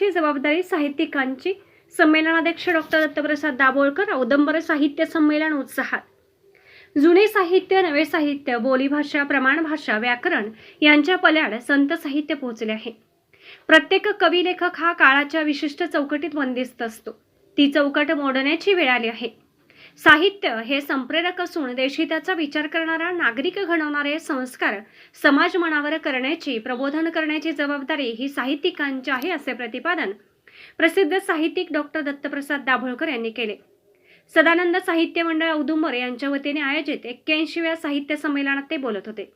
ही जबाबदारी साहित्यिकांची. संमेलनाध्यक्ष डॉक्टर दत्तप्रसाद दाभोळकर औदंबर साहित्य संमेलन उत्साहात. जुने साहित्य नवे साहित्य बोलीभाषा प्रमाणभाषा व्याकरण यांच्या पल्याड संत साहित्य पोहोचले आहे. प्रत्येक कवी लेखक हा काळाच्या विशिष्ट चौकटीत बंदिस्त असतो. ती चौकट मोडण्याची वेळ आली आहे. साहित्य हे संप्रेरक असून देशिताचा विचार करणारा नागरिक घडवणारे संस्कार समाज मनावर करण्याची प्रबोधन करण्याची जबाबदारी ही साहित्यिकांची आहे असे प्रतिपादन प्रसिद्ध साहित्यिक डॉक्टर दत्तप्रसाद दाभोळकर यांनी केले. सदानंद साहित्य मंडळ औदुंबर यांच्या वतीने आयोजित एक्क्याऐंशीव्या साहित्य संमेलनात ते बोलत होते.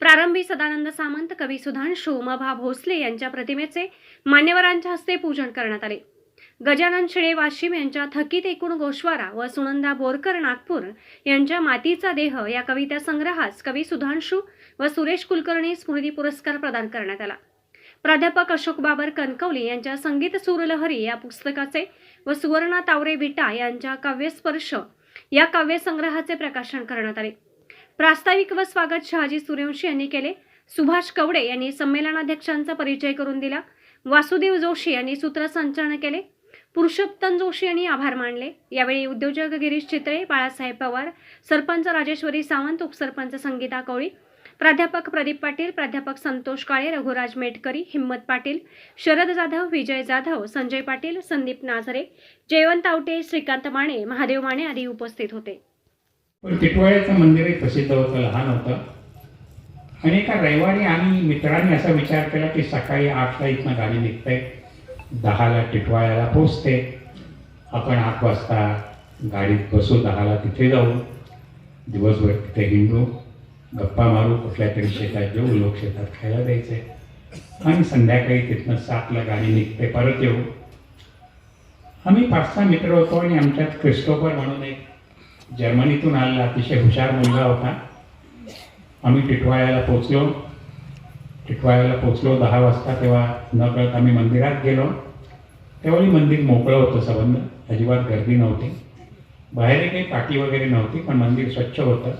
प्रारंभी सदानंद सामंत कवी सुधांशु मभा भोसले यांच्या प्रतिमेचे मान्यवरांच्या हस्ते पूजन करण्यात आले. गजानन शिळे वाशिम यांच्या थकीत एकूण गोश्वारा व सुनंदा बोरकर नागपूर यांच्या मातीचा देह या कविता संग्रहास कवी सुधांशु व सुरेश कुलकर्णी स्मृती पुरस्कार प्रदान करण्यात आला. प्राध्यापक अशोक बाबर कणकवली यांच्या संगीत सूरलहरी या पुस्तकाचे व सुवर्णा तावरे विटा यांच्या काव्यस्पर्श या काव्यसंग्रहाचे प्रकाशन करण्यात आले. प्रास्ताविक व स्वागत शहाजी सूर्यवंशी यांनी केले. सुभाष कवडे यांनी संमेलनाध्यक्षांचा परिचय करून दिला. वासुदेव जोशी यांनी सूत्रसंचालन केले. पुरुषोत्तम जोशी यांनी आभार मानले. यावेळी उद्योजक गिरीश चित्रे बाळासाहेब पवार सरपंच राजेश्वरी सावंत उपसरपंच संगीता कवळी प्राध्यापक प्रदीप पाटील प्राध्यापक संतोष काळे रघुराज मेटकरी हिम्मत पाटील शरद जाधव विजय जाधव संजय पाटील संदीप नाझरे जयवंत आवटे श्रीकांत माने महादेव माने आदी उपस्थित होते. टिटवाळ्याचं मंदिरही प्रसिद्ध होतं लहान होतं. आणि एका रविवारी आम्ही मित्रांनी असा विचार केला की सकाळी आठला इथनं गाडी निघते दहाला टिटवाळ्याला पोचते. आपण आठ वाजता गाडीत बसू दहाला तिथे जाऊ. दिवसभर तिथे हिंडू. गप्पा मारू. कुठल्या तरी शेतात जेऊ. लोक शेतात खायला द्यायचे. आणि संध्याकाळी तिथनं सातला गाडी निघते परत येऊ. आम्ही पाच सहा मित्र होतो आणि आमच्यात क्रिस्टोफर म्हणून एक जर्मनीतून आलेला अतिशय हुशार मुलगा होता. आम्ही टिटवाळ्याला पोचलो. टिटवाळ्याला पोचलो दहा वाजता तेव्हा न कळत आम्ही मंदिरात गेलो. त्यावेळी मंदिर मोकळं होतं सबंध. अजिबात गर्दी नव्हती. बाहेर काही पाटी वगैरे नव्हती पण मंदिर स्वच्छ होतं.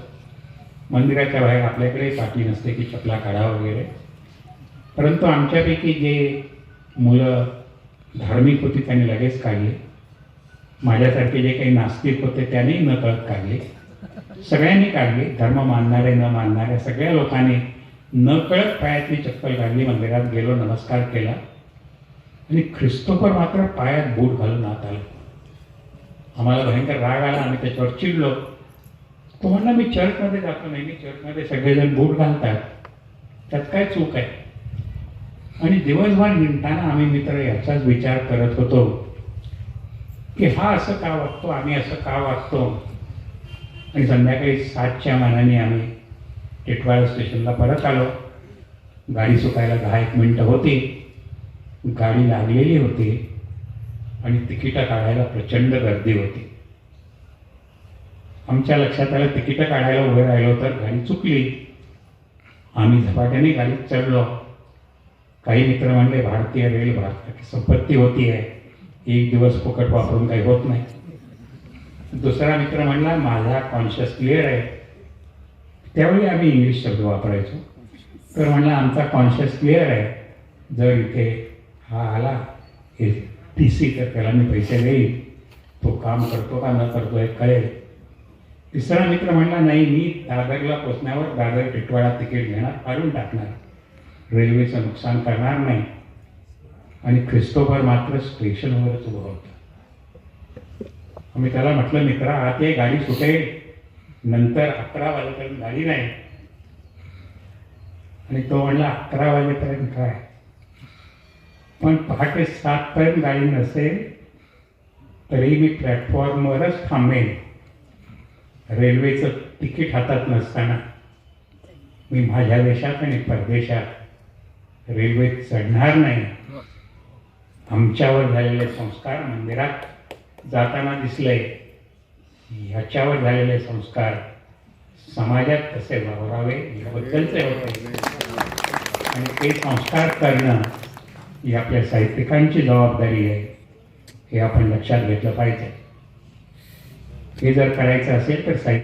मंदिराच्या बाहेर आपल्याकडे पाटी नसते की चपला काढा वगैरे. परंतु आमच्यापैकी जे मुलं धार्मिक होती त्यांनी लगेच काढली. माझ्यासारखे जे काही नास्तिक होते त्यांनी न कळत काढले. सगळ्यांनी काढली. धर्म मानणारे न मानणारे सगळ्या लोकांनी न कळत पायातली चप्पल घालली मंदिरात गेलो नमस्कार केला. आणि ख्रिस्तोफर मात्र पायात बूट घालून आत आला. आम्हाला भयंकर राग आला आम्ही त्याच्यावर चिडलो. तो म्हणला मी चर्चमध्ये जातो नाही मी चर्चमध्ये सगळेजण बूट घालतात. त्यात काय चूक आहे? आणि दिवसभर निघताना आम्ही मित्र याचाच विचार करत होतो की हा असं का वागतो? आम्ही असं का वागतो? आणि संध्याकाळी सातच्या मानाने आम्ही टिटवाळा स्टेशनला परत आलो. गाडी सुकायला दहा एक मिनटं होती. गाडी लागलेली होती आणि तिकीटं काढायला प्रचंड गर्दी होती. आमच्या लक्षात आलं तिकीटं काढायला उभे राहिलो तर गाडी चुकली. आम्ही झपाट्याने गाडीत चढलो. काही मित्र म्हणले भारतीय रेल भारताची संपत्ती होती आहे. एक दिवस फुकट वापरून काही होत नाही. दुसरा मित्र म्हणला माझा कॉन्शियस क्लिअर आहे. त्यावेळी आम्ही इंग्लिश शब्द वापरायचो. तर म्हणला आमचा कॉन्शियस क्लिअर आहे. जर इथे हा आला हे टी सी तर त्याला मी पैसे देईल तो काम करतो का न करतो हे कळेल. तिसरा मित्र म्हणला नाही मी दादरला पोचण्यावर दादर टिटवाळा तिकीट घेणार काढून टाकणार. रेल्वेचं नुकसान करणार नाही. आणि ख्रिस्तोफर मात्र स्टेशनवरच उभं होतं. आम्ही त्याला म्हटलं मित्रा आत ये गाडी सुटेल. नंतर अकरा वाजेपर्यंत गाडी नाही. आणि तो म्हणला अकरा वाजेपर्यंत काय? पण पहाटे सातपर्यंत गाडी नसेल तरी मी प्लॅटफॉर्मवरच थांबेन. रेल्वेचं तिकीट हातात नसताना. मी माझ्या देशात आणि परदेशात रेल्वेत चढणार नाही. आमच्यावर झालेले संस्कार मंदिरात जाताना दिसले ह्याच्यावर झालेले संस्कार समाजात कसे वावरावे याबद्दलचे होते. आणि ते संस्कार करणं ही आपल्या साहित्यिकांची जबाबदारी आहे हे आपण लक्षात घेतलं पाहिजे. हे जर करायचं असेल तर साहित्य